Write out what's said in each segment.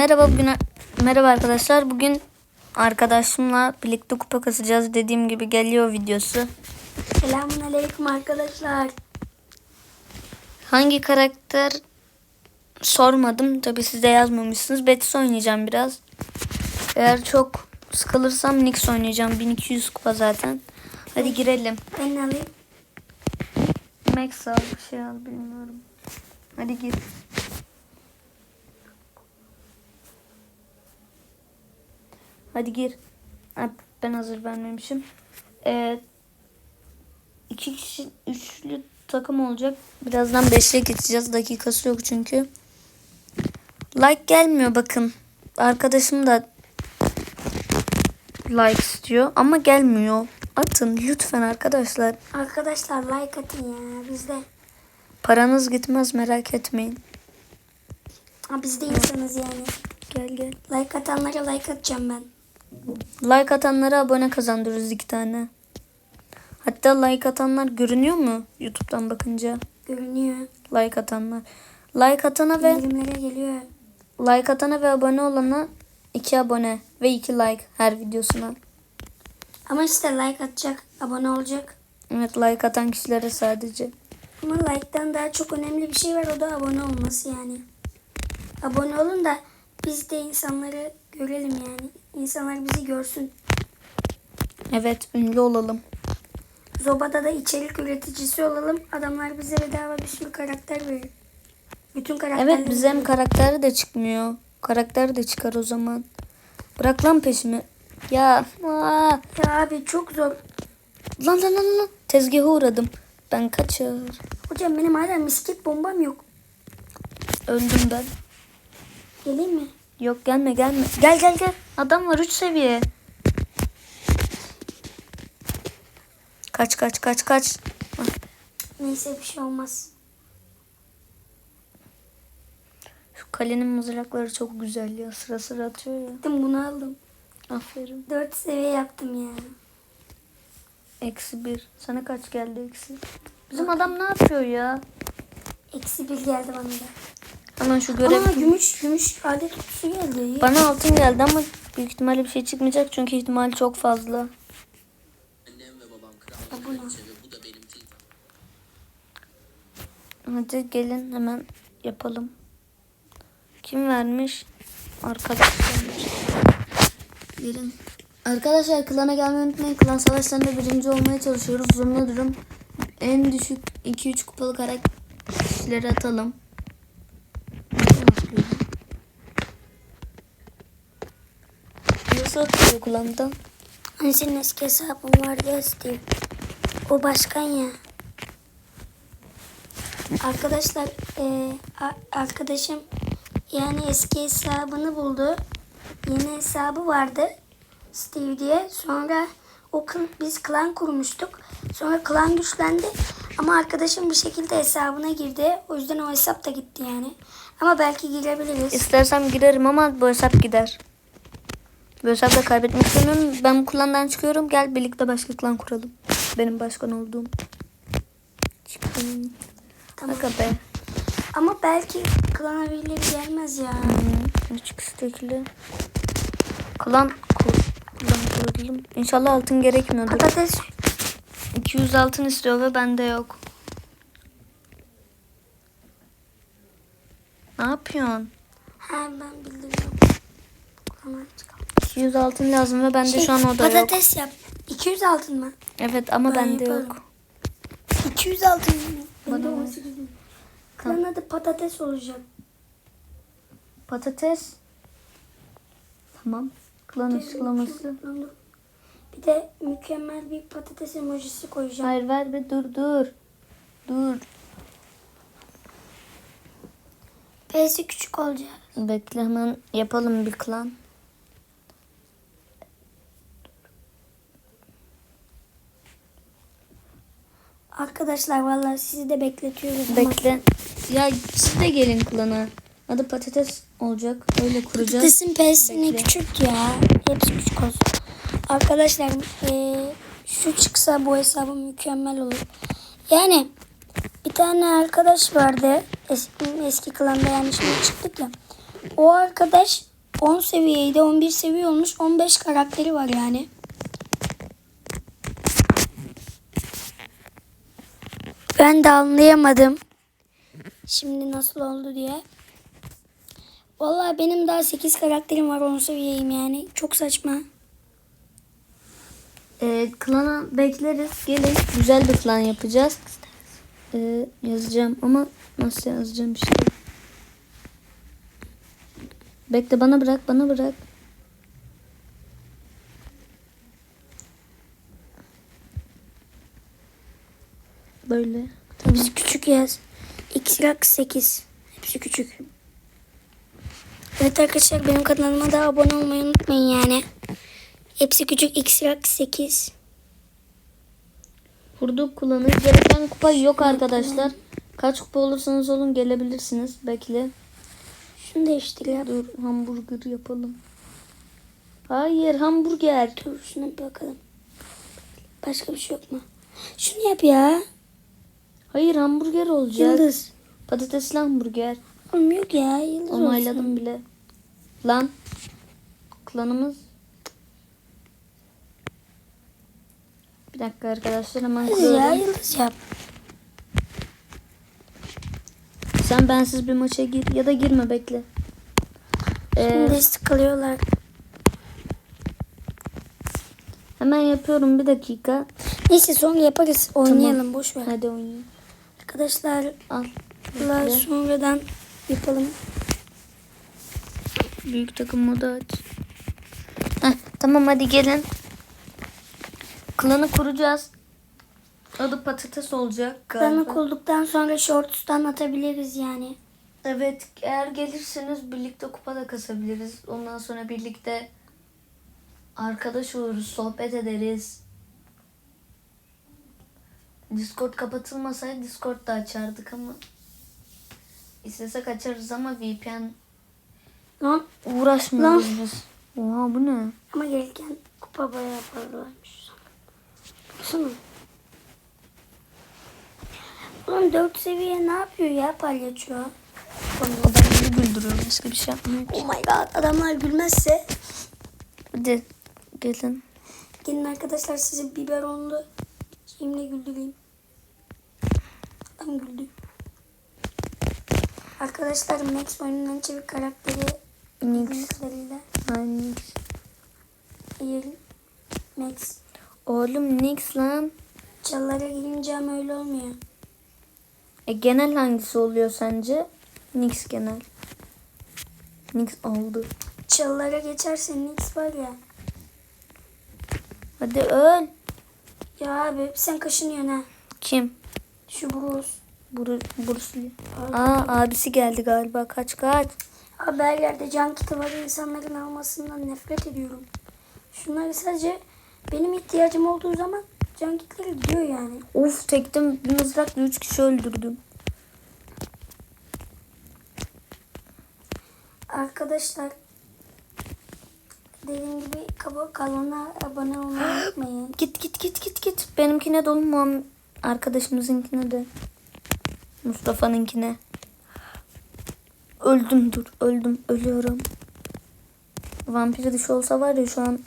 Merhaba bugün merhaba arkadaşlar. Bugün arkadaşımla birlikte kupa kasacağız. Dediğim gibi geliyor videosu. Selamünaleyküm arkadaşlar. Hangi karakter sormadım. Tabi siz de yazmamışsınız. Betis oynayacağım biraz. Eğer çok sıkılırsam Nix oynayacağım. 1200 kupa zaten. Hadi girelim. Ben alayım? Max al bir şey al bilmiyorum. Hadi gir. Hadi gir. Ha, ben hazır vermemişim. Ee, iki kişi üçlü takım olacak. Birazdan beşliğe geçeceğiz. Dakikası yok çünkü. Like gelmiyor bakın. Arkadaşım da like istiyor ama gelmiyor. Atın lütfen arkadaşlar. Arkadaşlar like atın ya bizde. Paranız gitmez merak etmeyin. Ha, biz de insanız yani. Gel gel. Like atanlara like atacağım ben. Like atanlara abone kazandırırız iki tane. Hatta like atanlar görünüyor mu YouTube'dan bakınca? Görünüyor. Like atanlar. Like atana ve Bildirimlere geliyor. like atana ve abone olana iki abone ve iki like her videosuna. Ama işte like atacak, abone olacak. Evet like atan kişilere sadece. Ama like'tan daha çok önemli bir şey var o da abone olması yani. Abone olun da biz de insanları görelim yani. İnsanlar bizi görsün. Evet ünlü olalım. Zoba'da da içerik üreticisi olalım. Adamlar bize bedava bir sürü karakter verir. Bütün karakterleri. Evet bize hem karakteri de çıkmıyor. Karakter de çıkar o zaman. Bırak lan peşimi. Ya aa. Ya abi çok zor. lan lan lan lan tezgaha uğradım. Ben kaçar. Hocam benim hala misket bombam yok. Öldüm ben. Geleyim mi? Yok gelme gelme. Gel gel gel. Adam var 3 seviye. Kaç kaç kaç kaç. Ah, Neyse bir şey olmaz. Şu kalenin mızrakları çok güzel ya. Sıra sıra atıyor ya. Gittim bunu aldım. Aferin. 4 seviye yaptım ya. Eksi bir. Sana kaç geldi eksi? Bizim adam ne yapıyor ya? Eksi bir geldi bana da. Hemen şu görev. Ama gümüş gümüş alet kutusu geldi. Bana altın geldi ama büyük ihtimalle bir şey çıkmayacak çünkü ihtimal çok fazla. Hadi gelin hemen yapalım. Kim vermiş? Arkadaşlar. Gelin. Arkadaşlar klana gelmeyi unutmayın. Klan savaşlarında birinci olmaya çalışıyoruz. Zorunda durum. En düşük 2-3 kupalı karakterleri atalım. Nasıl atıyor? Nasıl atıyor klandan? Hani senin eski hesabın vardı ya Steve. O başkan ya. Arkadaşlar a- arkadaşım yani eski hesabını buldu. Yeni hesabı vardı Steve diye. Sonra o biz klan kurmuştuk. Sonra klan güçlendi. Ama arkadaşım bir şekilde hesabına girdi. O yüzden o hesap da gitti yani. Ama belki girebiliriz. İstersem girerim ama bu hesap gider. Bu hesapta kaybetmek istemiyorum. Ben bu klandan çıkıyorum. Gel birlikte başka klan kuralım. Benim başkan olduğum. Çıkın. Tamam. Aga be. Ama belki klana birileri gelmez ya. Hmm, Küçük istekli. Klan kur. Klan kuralım. İnşallah altın gerekmiyordur. Patates 200 altın istiyor ve bende yok. Ne yapıyorsun? Ha ben bildiriyorum. Tamam çıkalım. 200 altın lazım ve bende Şey, şu an o da yok. patates yap. 200 altın mı? Evet ama Ben bende yaparım. yok. 200 altın mı? Bende Bana ver. 18 mi? Klan adı patates olacak. Patates. Tamam. Klan dur. Bir de mükemmel bir patates emojisi koyacağım. Hayır ver be dur dur. Dur. P'si küçük olacak. Bekle hemen yapalım bir klan. Arkadaşlar vallahi sizi de bekletiyoruz. ama Bekle. Ya siz de gelin klana. Adı patates olacak. Öyle kuracağız. Patatesin P'sini Bekle. küçük ya. Hepsi küçük olsun. Arkadaşlar eee, şu çıksa bu hesabım mükemmel olur. Yani bir tane arkadaş vardı. Eski, eski klanda yani şimdi çıktık ya. O arkadaş 10 seviyeydi. 11 seviye olmuş. 15 karakteri var yani. Ben de anlayamadım. Şimdi nasıl oldu diye. Vallahi benim daha 8 karakterim var 10 seviyeyim yani. Çok saçma. Ee, klana bekleriz. Gelin. Güzel bir klan yapacağız. Ee, yazacağım ama nasıl yazacağım işte. Bekle bana bırak bana bırak. Böyle. Hepsi küçük yaz. X-Rax 8. Hepsi küçük. Evet arkadaşlar benim kanalıma da abone olmayı unutmayın yani. Hepsi küçük X-Rax 8. Kurduk kullanır. Gereken kupa yok arkadaşlar. Kaç kupa olursanız olun gelebilirsiniz. Bekle. Şunu değiştir Dur hamburger yapalım. Hayır hamburger. Dur şuna bakalım. Başka bir şey yok mu? Şunu yap ya. Hayır hamburger olacak. Yıldız. Patatesli hamburger. Oğlum yok ya. Yıldız Onayladım olsun. bile. Lan. Klanımız. Bir dakika arkadaşlar hemen Hadi ya kuruyorum. yıldız yap. Sen bensiz bir maça gir ya da girme bekle. Ee, Şimdi sıkılıyorlar. hemen yapıyorum bir dakika. Neyse sonra yaparız. Oynayalım boş ver. Hadi oynayalım. Arkadaşlar Al. la Bekle. sonradan yapalım. Büyük takım modu aç. Heh, tamam hadi gelin. Klanı kuracağız. Adı patates olacak galiba. Klanı kulduktan sonra shorts'tan atabiliriz yani. Evet eğer gelirseniz birlikte kupa da kasabiliriz. Ondan sonra birlikte arkadaş oluruz, sohbet ederiz. Discord kapatılmasaydı Discord da açardık ama istesek açarız ama VPN Lan uğraşmıyoruz biz. Oha bu ne? ama gelirken kupa bayağı yaparlarmış. Baksana. Ulan 4 seviye ne yapıyor ya palyaço? Adamları güldürüyor başka bir şey yapmıyor ki. Oh my god adamlar gülmezse. Hadi gelin. Gelin arkadaşlar sizi biberonlu şeyimle güldüreyim. Adam güldü. Arkadaşlar Max oyunun en çevik karakteri Nix. Nix. Hayır. Max. Oğlum Nix lan. Çalılara girince ama öyle olmuyor. E, genel hangisi oluyor sence? Nix genel. Nix oldu. Çalılara geçersen Nix var ya. Hadi öl. Ya abi sen kaşınıyorsun ha. Kim? Şu Bruce. Bur Bruce Lee. Aa abisi geldi galiba. Kaç kaç. Yerde can var insanların almasından nefret ediyorum. Şunları sadece benim ihtiyacım olduğu zaman can kitleri gidiyor yani. Uf tektim bir mızrakla 3 kişi öldürdüm. Arkadaşlar dediğim gibi kaba kanala abone olmayı unutmayın. Git git git git git. Benimkine dolu mu? Arkadaşımızınkine de. Mustafa'nınkine. Öldüm dur. Öldüm. Ölüyorum. Vampir dışı olsa var ya şu an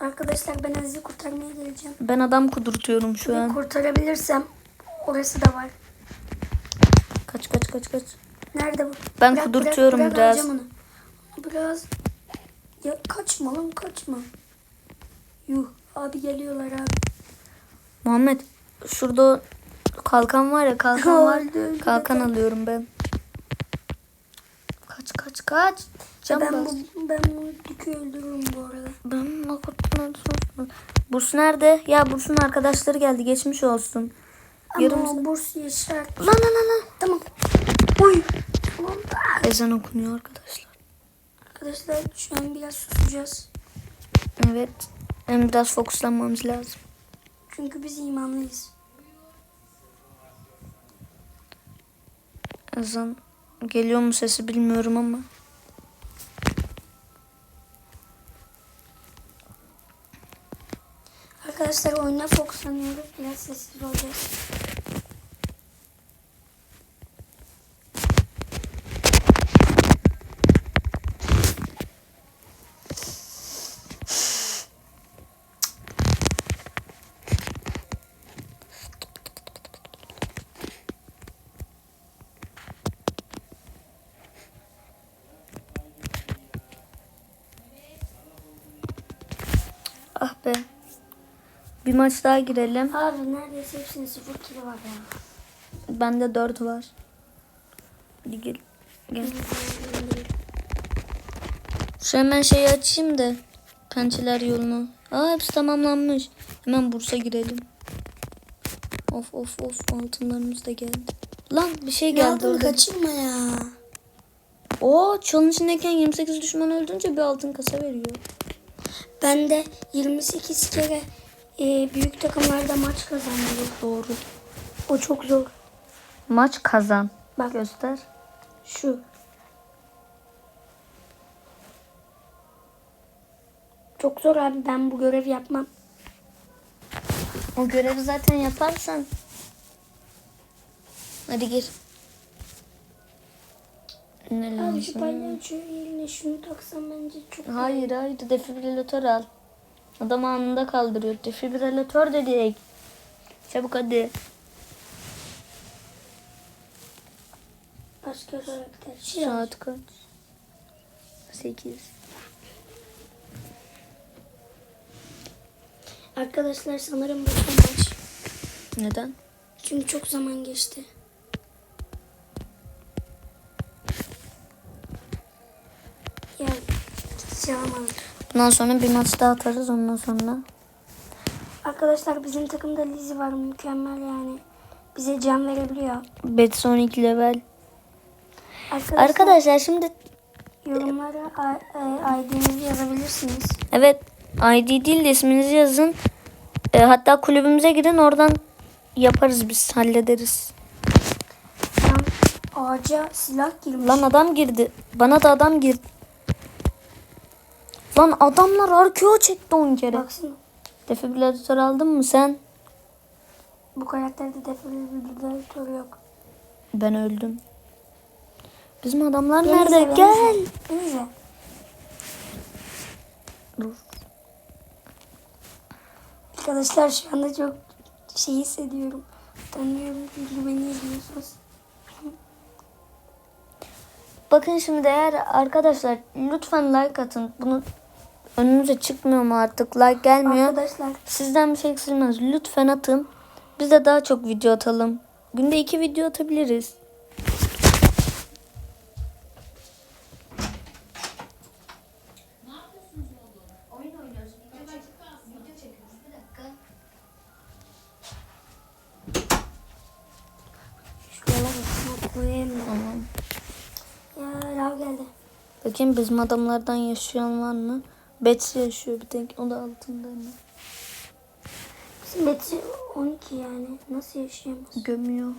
Arkadaşlar ben Aziz'i kurtarmaya geleceğim. ben adam kudurtuyorum şu Ve an. kurtarabilirsem orası da var. Kaç kaç kaç kaç. Nerede bu? Ben kudurtuyorum biraz. alacağım onu. Biraz ya kaçma lan kaçma. Yuh abi geliyorlar abi. Muhammed şurada kalkan var ya kalkan var. Kalkan alıyorum ben. Kaç kaç kaç. Can ben bas. bu ben bu dükü öldürürüm bu arada. Ben nakatına Burs nerede? Ya Burs'un arkadaşları geldi. Geçmiş olsun. Ama Yarım o burs yaşar. Lan lan lan lan. Tamam. Uy. Tamam. Ezan okunuyor arkadaşlar. Arkadaşlar şu an biraz susacağız. Evet. Hem biraz fokuslanmamız lazım. Çünkü biz imanlıyız. Ezan geliyor mu sesi bilmiyorum ama. Arkadaşlar oyuna fokuslanıyoruz. Biraz sessiz olacağız. Ah be. Bir maç daha girelim. Abi neredeyse hepsinin sıfır kilo var ya. Bende 4 var. Hadi gel. Gel. Şu hemen şeyi açayım da. Pençeler yolunu. Aa hepsi tamamlanmış. Hemen Bursa girelim. Of of of altınlarımız da geldi. Lan bir şey geldi orada. kaçırma ya. Oo çalın içindeyken 28 düşman öldürünce bir altın kasa veriyor. Ben de 28 kere e, büyük takımlarda maç kazandım. Doğru. O çok zor. Maç kazan. Bak Göster. şu. Çok zor abi ben bu görevi yapmam. O görevi zaten yaparsan. Hadi gir. Ne Abi şu palyaço yerine şunu taksam bence çok Hayır hayır defibrilatör al. Adam anında kaldırıyor. Defibrilatör dedik. Çabuk hadi. başka karakter. Şey. Saat kaç? 8. Arkadaşlar sanırım bu maç. Neden? Çünkü çok zaman geçti. Alamadım. Bundan sonra bir maç daha atarız ondan sonra. Arkadaşlar bizim takımda Lizzy var mükemmel yani. Bize can verebiliyor. Bet 12 level. Arkadaşlar, Arkadaşlar şimdi yorumlara I- e, ID'nizi yazabilirsiniz. evet ID değil de isminizi yazın. E, hatta kulübümüze gidin oradan yaparız biz hallederiz. Lan ağaca silah girmiş. Lan adam girdi. Bana da adam girdi. Lan adamlar arkeo çekti 10 kere. Baksana Defibrilatör aldın mı sen? bu karakterde defibrilatör yok. Ben öldüm. Bizim adamlar Beni nerede? beni Gel. izle. Dur. Arkadaşlar şu anda çok şey hissediyorum. Tanıyorum çünkü beni izliyorsunuz. Bakın şimdi eğer arkadaşlar lütfen like atın. Bunu önümüze çıkmıyor mu artık? Like gelmiyor. Arkadaşlar Sizden bir şey eksilmez. Lütfen atın. Biz de daha çok video atalım. Günde iki video atabiliriz. Bakayım bizim adamlardan yaşayan var mı? Betsy yaşıyor bir tek. O da altında mı? Bizim Betty 12 yani. Nasıl yaşayamaz? Gömüyor.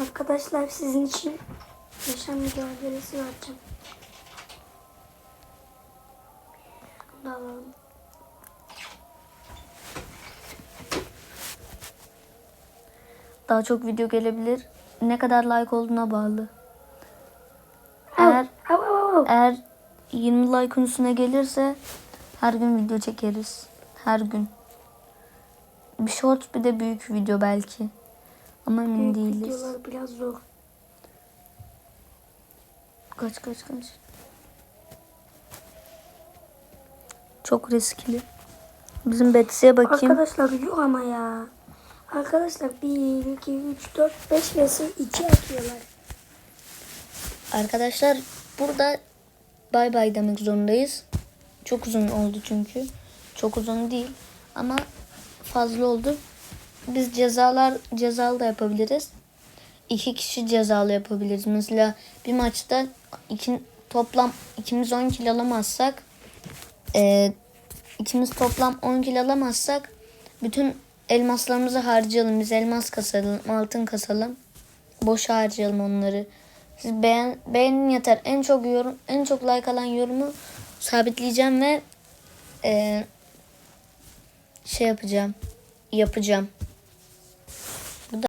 Arkadaşlar sizin için yaşam mücadelesi vereceğim. Bunu da alalım. Daha çok video gelebilir. Ne kadar like olduğuna bağlı. Eğer 20 like'ın üstüne gelirse her gün video çekeriz. Her gün. Bir short bir de büyük video belki. Ama emin Büyük değiliz. videolar biraz zor. Kaç kaç kaç. Çok riskli. Bizim Betsy'ye bakayım. Arkadaşlar yok ama ya. Arkadaşlar 1, 2, 3, 4, 5 vs 2 atıyorlar. Arkadaşlar burada bay bay demek zorundayız. Çok uzun oldu çünkü. Çok uzun değil ama fazla oldu. Biz cezalar cezalı da yapabiliriz. İki kişi cezalı yapabiliriz. Mesela bir maçta iki, toplam ikimiz 10 kilo alamazsak e, ikimiz toplam 10 kilo alamazsak bütün elmaslarımızı harcayalım. Biz elmas kasalım, altın kasalım. Boş harcayalım onları. Siz beğen, beğenin yeter. En çok yorum, en çok like alan yorumu sabitleyeceğim ve e, şey yapacağım. Yapacağım.